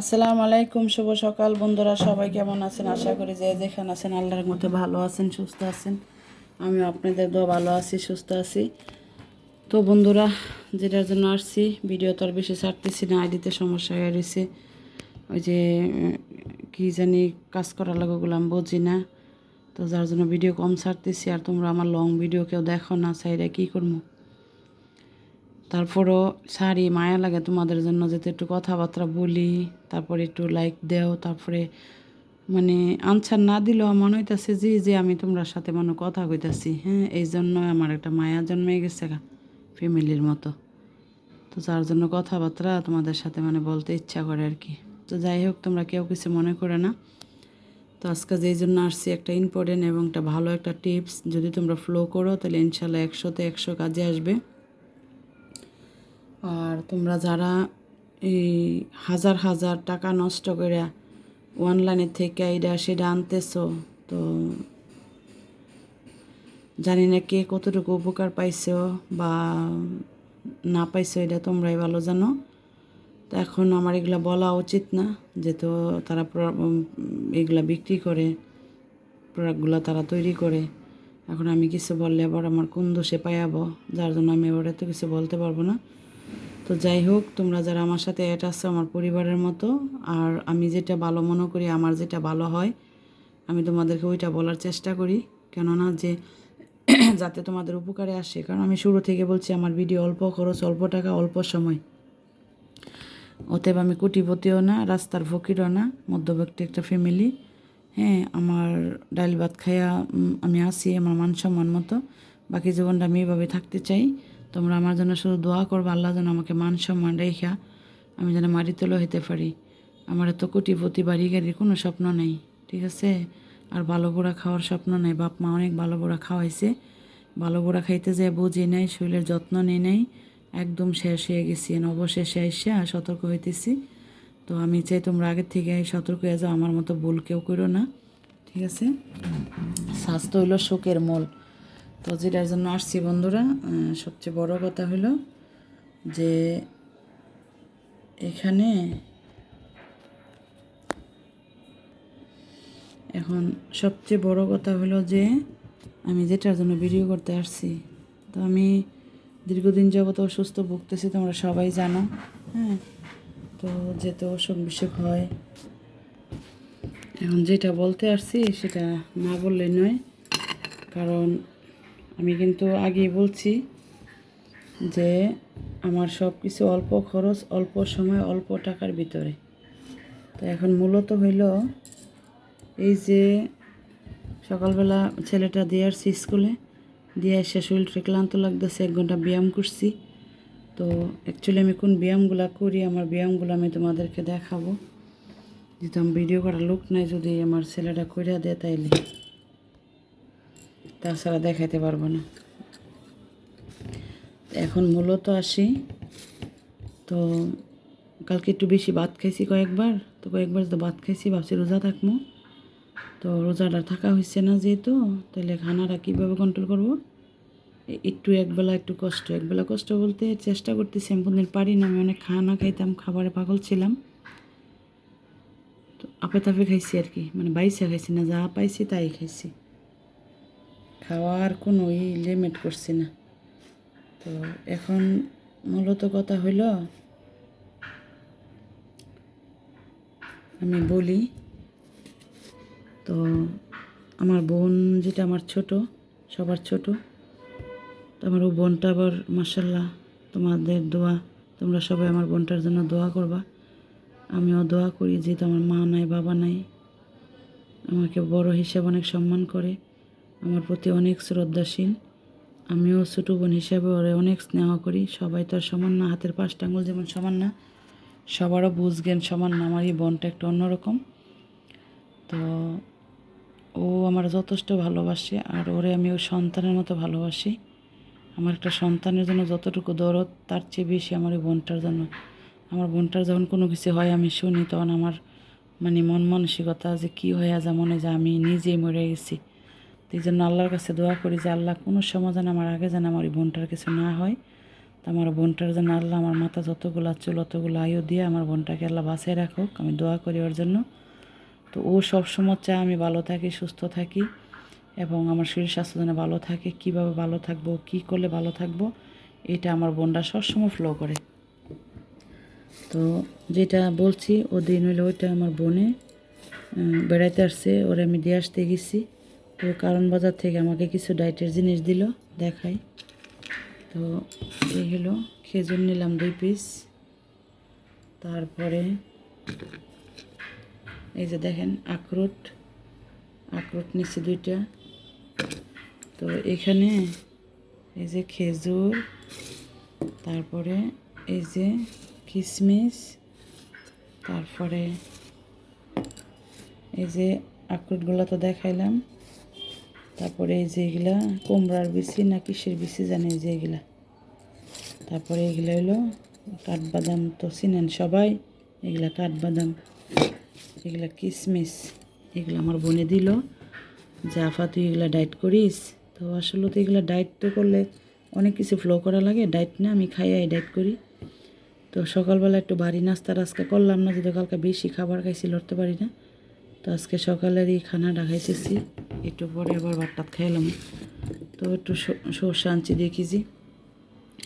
আসসালামু আলাইকুম, শুভ সকাল। বন্ধুরা, সবাই কেমন আছেন? আশা করি যে যেখানে আছেন, আল্লাহর মধ্যে ভালো আছেন, সুস্থ আছেন। আমি আপনাদের দো ভালো আছি, সুস্থ আছি। তো বন্ধুরা, যেটার জন্য আসছি, ভিডিও তো আর বেশি ছাড়তেছি না, আইডিতে সমস্যা হয়ে রয়েছে। ওই যে কি জানি কাজ করার লাগে ওগুলো আমি বুঝি না। তো যার জন্য ভিডিও কম ছাড়তেছি, আর তোমরা আমার লং ভিডিও কেউ দেখো না সাইডে কী করব তারপরও সারি মায়া লাগে তোমাদের জন্য যাতে একটু কথাবার্তা বলি, তারপরে একটু লাইক দেও, তারপরে মানে আনসার না দিলেও মনে হইতাছে যে যে আমি তোমরা সাথে মনে কথা কইতাছি হ্যাঁ এই জন্য আমার একটা মায়া জন্মে গেছে ফ্যামিলির মতো। তো যার জন্য কথাবার্তা তোমাদের সাথে মানে বলতে ইচ্ছা করে আর কি। তো যাই হোক, তোমরা কেউ কিছু মনে করে না। তো আজকে যেই জন্য আসছি একটা ইম্পর্টেন্ট এবং একটা ভালো একটা টিপস যদি তোমরা ফ্লো করো, তাহলে ইনশাল্লাহ একশোতে একশো কাজে আসবে। আর তোমরা যারা এই হাজার হাজার টাকা নষ্ট করে অনলাইনের থেকে এটা সেটা আনতেছ, তো জানি না কে কতটুকু উপকার পাইছো বা না পাইছো এটা তোমরাই ভালো জানো। তো এখন আমার এগুলো বলা উচিত না, যেহেতু তারা এগুলা বিক্রি করে প্রোডাক্টগুলো তারা তৈরি করে। এখন আমি কিছু বললে আবার আমার কোন দোষে পাইয়াবো, যার জন্য আমি এবার এত কিছু বলতে পারব না। তো যাই হোক, তোমরা যারা আমার সাথে অ্যাড আছো, আমার পরিবারের মতো, আর আমি যেটা ভালো মনে করি, আমার যেটা ভালো হয়, আমি তোমাদেরকে ওইটা বলার চেষ্টা করি। কেননা যে যাতে তোমাদের উপকারে আসে, কারণ আমি শুরু থেকে বলছি, আমার ভিডিও অল্প খরচ, অল্প টাকা, অল্প সময়। অতএব আমি কোটিপতিও না, রাস্তার ফকিরও না মধ্যবর্তী একটা ফ্যামিলি হ্যাঁ আমার ডাল ভাত খাইয়া আমি আসি আমার মান সম্মান মতো। বাকি জীবনটা আমি এইভাবে থাকতে চাই। তোমরা আমার জন্য শুধু দোয়া করব, আল্লাহ যেন আমাকে মান সম্মান রেখা, আমি যেন মারি তোলো হইতে পারি। আমার এত কোটিপতি বাড়ি গাড়ির কোনো স্বপ্ন নেই, ঠিক আছে? আর ভালো বুড়া খাওয়ার স্বপ্ন নেই। বাপ মা অনেক ভালো বুড়া খাওয়াইছে। ভালো বুড়া খাইতে যায়, বুঝি নাই, শরীরের যত্ন নেই নাই। একদম শেষ হয়ে গেছি আর অবশেষে এসে সতর্ক হইতেছি। তো আমি চাই তোমরা আগের থেকে সতর্ক হয়ে যাও, আমার মতো ভুল কেউ করো না, ঠিক আছে? স্বাস্থ্য হইল শোকের মূল। তো যেটার জন্য আসছি, বন্ধুরা। সবচেয়ে বড় কথা হলো যে এখানে এখন সবচেয়ে বড় কথা হলো যে আমি যেটার জন্য ভিডিও করতে আসছি, তো আমি দীর্ঘদিন যাবত অসুস্থ ভুগতেছি, তোমরা সবাই জানো হ্যাঁ? তো যেহেতু অসুখ বিসুখ হয়, এখন যেটা বলতে আসছি সেটা না বললে নয়, কারণ আমি কিন্তু আগেই বলছি যে আমার সব কিছু অল্প খরচ, অল্প সময়, অল্প টাকার ভিতরে। তো এখন মূলত হইল এই যে সকালবেলা ছেলেটা দিয়ে আসছি স্কুলে, দিয়ে এসে শরীরটা ক্লান্ত লাগতেছে, এক ঘণ্টা ব্যায়াম করছি। তো অ্যাকচুয়ালি আমি কোন ব্যায়ামগুলো করি, আমার ব্যায়ামগুলো আমি তোমাদেরকে দেখাবো। যেহেতু আমি ভিডিও করার লোক নাই, যদি আমার ছেলেটা কইরা দেয় তাইলে। তাছাড়া দেখাইতে পারব না। এখন মূলত আসি। তো কালকে একটু বেশি ভাত খাইছি কয়েকবার। তো কয়েকবার তো ভাত খাইছি, ভাবছি রোজা থাকব তো রোজাটা থাকা হয়েছে না যেহেতু তাহলে খানাটা কীভাবে কন্ট্রোল করব? একটু একবেলা একটু কষ্ট, একবেলা কষ্ট বলতে চেষ্টা করতেছি, আমি কোনদিন পারি না, আমি অনেক খানা খাইতাম, খাবারে পাগল ছিলাম। তো আপে তাপে খাইছি আর কি মানে বাইসে খাইছি না, যা পাইছি তাই খাইছি। খাওয়ার কোনো ই লিমিট করছি না। তো এখন মূলত কথা হইল, আমি বলি, তো আমার বোন যেটা আমার ছোট, সবার ছোট, তো আমার ও বোনটা আবার মার্শাল্লাহ তোমাদের দোয়া, তোমরা সবাই আমার বোনটার জন্য দোয়া করবা। আমিও দোয়া করি যেহেতু আমার মা নাই, বাবা নাই, আমাকে বড় হিসেবে অনেক সম্মান করে। আমার প্রতি অনেক শ্রদ্ধাশীল। আমিও ছোটো বোন হিসাবে ওরে অনেক স্নেহ করি। সবাই তো সমান না, হাতের পাঁচটা আঙুল যেমন সমান না, সবারও বুঝ জ্ঞান সমান না, আমার এই বোনটা একটু অন্যরকম। তো ও আমার যথেষ্ট ভালোবাসে আর ওরে আমি ওর সন্তানের মতো ভালোবাসি। আমার একটা সন্তানের জন্য যতটুকু দরদ, তার চেয়ে বেশি আমার ওই বোনটার জন্য। আমার বোনটার যখন কোনো কিছু হয়, আমি শুনি, তখন আমার মানে মন মানসিকতা যে কী হয়ে যা মনে যে আমি নিজেই মরে গেছি। এই জন্য আল্লাহর কাছে দোয়া করি যে আল্লাহ কোনো সময় যেন আমার আগে যেন আমার ওই বোনটার কিছু না হয়। তা আমার বোনটার জন্য আল্লাহ আমার মাথা যতগুলো চুল অতগুলো আয়ু দিয়ে আমার বোনটাকে আল্লাহ বাঁচায় রাখুক। আমি দোয়া করি ওর জন্য। তো ও সবসময় চায় আমি ভালো থাকি, সুস্থ থাকি এবং আমার শরীর স্বাস্থ্য যেন ভালো থাকে, কীভাবে ভালো থাকব, কী করলে ভালো থাকব, এটা আমার বোনটা সবসময় ফ্লো করে। তো যেটা বলছি ও দিন হইলে ওইটা আমার বোনে বেড়াইতে আসছে, ওরে আমি দিয়ে আসতে গেছি। তো কারণ বাজার থেকে আমাকে কিছু ডায়েটের জিনিস দিল, দেখাই। তো এই হলো খেজুর নিলাম দুই পিস তারপরে এই যে দেখেন আখরোট আখরোট নিচ্ছি দুইটা। তো এখানে এই যে খেজুর, তারপরে এই যে কিশমিশ তারপরে এই যে আখরোটগুলো তো দেখাইলাম। তারপরে এই যে এগুলা, কুমড়ার বিচি না কিসের বিচি জানি যে এগুলা। তারপরে এগুলো হলো কাঠবাদাম তো চিনেন সবাই, এগুলা কাঠবাদাম, এগুলা কিশমিশ এগুলো আমার বোনে দিল। যে আফা, তুই এগুলা ডায়েট করিস? তো আসলে তো এগুলা ডায়েট তো করলে অনেক কিছু ফ্লো করা লাগে, ডায়েট না আমি খাই আই ডায়েট করি। তো সকালবেলা একটু বাড়ি নাস্তা আজকে করলাম না যদি কালকে বেশি খাবার খাইছি, লড়তে পারি না। তো আজকে সকালের এই খানাটা খাইতেছি। একটু পরে আবার ভাতটা খেলাম তো একটু সর্ষে আনছি দিয়ে